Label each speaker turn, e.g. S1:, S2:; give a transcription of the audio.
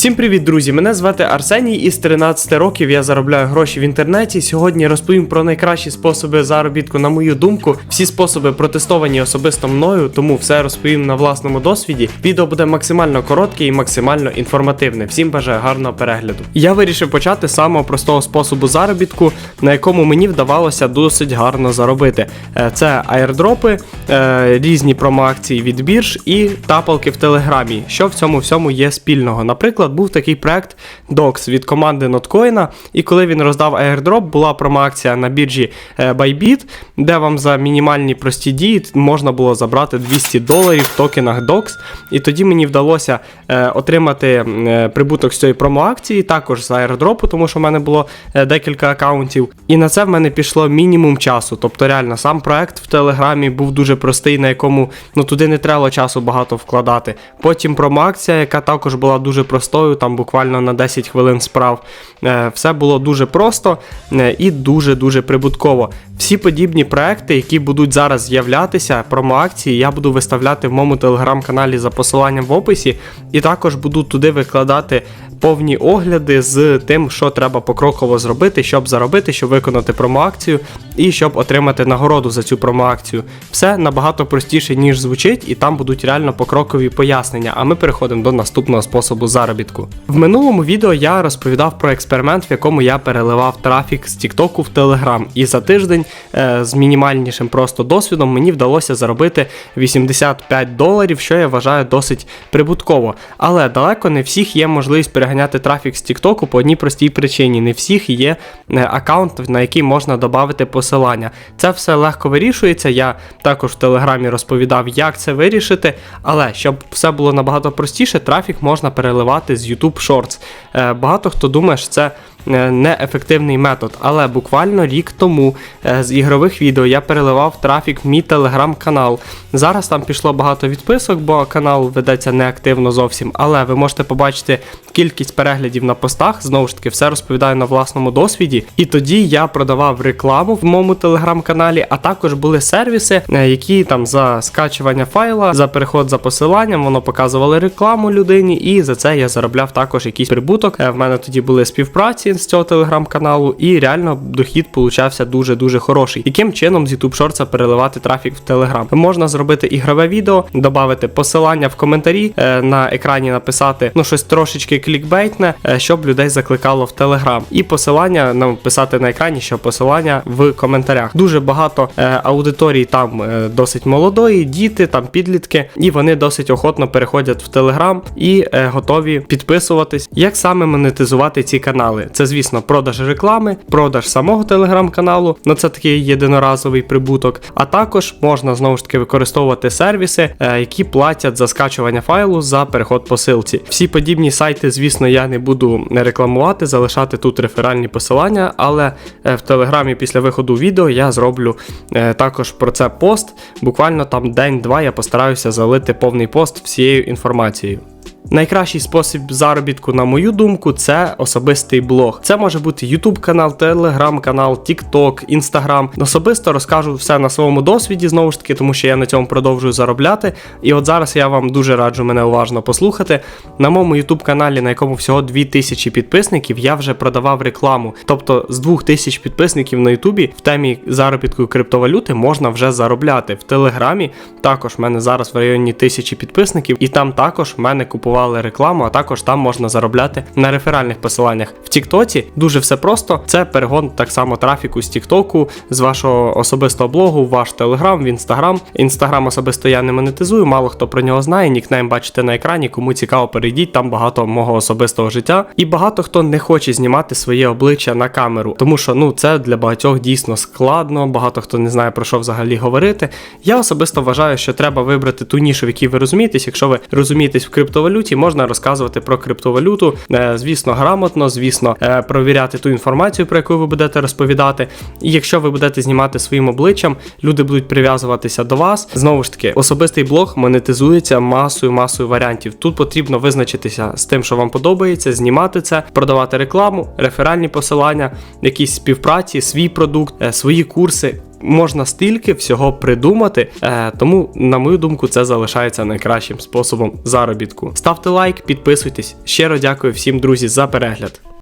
S1: Всім привіт, друзі! Мене звати Арсеній, і з 13 років я заробляю гроші в інтернеті. Сьогодні розповім про найкращі способи заробітку, на мою думку. Всі способи протестовані особисто мною, тому все розповім на власному досвіді. Відео буде максимально коротке і максимально інформативне. Всім бажаю гарного перегляду. Я вирішив почати з самого простого способу заробітку, на якому мені вдавалося досить гарно заробити. Е, Це аірдропи, е, різні промоакції від бірж і тапалки в Телеграмі. Що в цьому всьому є спільного? Наприклад, був такий проект Dox від команди Notcoin, і коли він роздав airdrop, була промоакція на біржі е, Bybit, де вам за мінімальні прості дії можна було забрати 200 доларів в токенах Dox. І тоді мені вдалося е, отримати е, прибуток з цієї промоакції, також з airdropу, тому що в мене було декілька акаунтів. І на це в мене пішло мінімум часу. Тобто, реально, сам проект в Телеграмі був дуже простий, на якому ну туди не треба часу багато вкладати. Потім промоакція, яка також була дуже простою, там буквально на 10 хвилин справ. Е, Все було дуже просто е, і дуже-дуже прибутково. Всі подібні проекти, які будуть зараз з'являтися, промоакції, я буду виставляти в моєму телеграм-каналі за посиланням в описі, і також буду туди викладати повні огляди з тим, що треба покроково зробити, щоб заробити, щоб виконати промоакцію і щоб отримати нагороду за цю промоакцію. Все набагато простіше, ніж звучить, і там будуть реально покрокові пояснення. А ми переходимо до наступного способу заробітку. В минулому відео я розповідав про експеримент, в якому я переливав трафік з TikTok в Telegram. І за тиждень е, з мінімальнішим просто досвідом мені вдалося заробити 85 доларів, що я вважаю досить прибутково. Але далеко не всіх є можливість переганяти трафік з TikTok по одній простій причині. Не всіх є е, аккаунт, на який можна додати посилання. Це все легко вирішується. Я також в телеграмі розповідав, як це вирішити. Але щоб все було набагато простіше, трафік можна переливати з YouTube Shorts. Е, Багато хто думає, що це неефективний метод, але буквально рік тому е, з ігрових відео я переливав трафік в мій телеграм-канал. Зараз там пішло багато відписок, бо канал ведеться неактивно зовсім. Але ви можете побачити кількість переглядів на постах. Знову ж таки, все розповідаю на власному досвіді. І тоді я продавав рекламу в моєму телеграм-каналі, а також були сервіси, е, які там за скачування файла, за переход за посиланням, воно показували рекламу людині, і за це я заробляв також якийсь прибуток. Е, В мене тоді були співпраці з цього телеграм-каналу, і реально дохід получався дуже-дуже хороший. Яким чином з YouTube Shorts переливати трафік в Telegram? Можна зробити ігрове відео, додати посилання в коментарі, е, на екрані написати ну щось трошечки клікбейтне, е, щоб людей закликало в Telegram. І посилання написати на екрані, що посилання в коментарях. Дуже багато е, аудиторій там досить молодої, діти, там підлітки, і вони досить охотно переходять в Telegram і готові підписуватись. Як саме монетизувати ці канали? Це, звісно, продаж реклами, продаж самого телеграм-каналу, ну це такий єдиноразовий прибуток. А також можна знову ж таки використовувати сервіси, е, які платять за скачування файлу за переход посилці. Всі подібні сайти, звісно, я не буду рекламувати, залишати тут реферальні посилання, але е, в телеграмі після виходу відео я зроблю е, також про це пост. Буквально там день-два я постараюся залити повний пост всією інформацією. Найкращий спосіб заробітку, на мою думку, це особистий блог. Це може бути YouTube канал, Telegram канал, TikTok, Instagram. Особисто розкажу все на своєму досвіді, знову ж таки, тому що я на цьому продовжую заробляти. І от зараз я вам дуже раджу мене уважно послухати. На моєму YouTube каналі, на якому всього 2000 підписників, я вже продавав рекламу. Тобто з 2000 підписників на YouTube в темі заробітку криптовалюти можна вже заробляти. В Телеграмі також в мене зараз в районі 1000 підписників, і там також в мене купували рекламу, а також там можна заробляти на реферальних посиланнях. В Тіктоці дуже все просто. Це перегон так само трафіку з Тіктоку, з вашого особистого блогу, ваш Телеграм, в Інстаграм. Інстаграм особисто я не монетизую, мало хто про нього знає. Нікнейм бачите на екрані. Кому цікаво, перейдіть, там багато мого особистого життя. І багато хто не хоче знімати своє обличчя на камеру, тому що ну це для багатьох дійсно складно. Багато хто не знає про що взагалі говорити. Я особисто вважаю, що треба вибрати ту нішу, в якій ви розумієтесь. Якщо ви розумієтесь в криптовалюті, можна розказувати про криптовалюту. Е, Звісно, грамотно, звісно, е, провіряти ту інформацію, про яку ви будете розповідати. І якщо ви будете знімати своїм обличчям, люди будуть прив'язуватися до вас. Знову ж таки, особистий блог монетизується масою масою варіантів. Тут потрібно визначитися з тим, що вам подобається, знімати це, продавати рекламу, реферальні посилання, якісь співпраці, свій продукт, е, свої курси. Можна стільки всього придумати, е, тому, на мою думку, це залишається найкращим способом заробітку. Ставте лайк, підписуйтесь. Щиро дякую всім, друзі, за перегляд.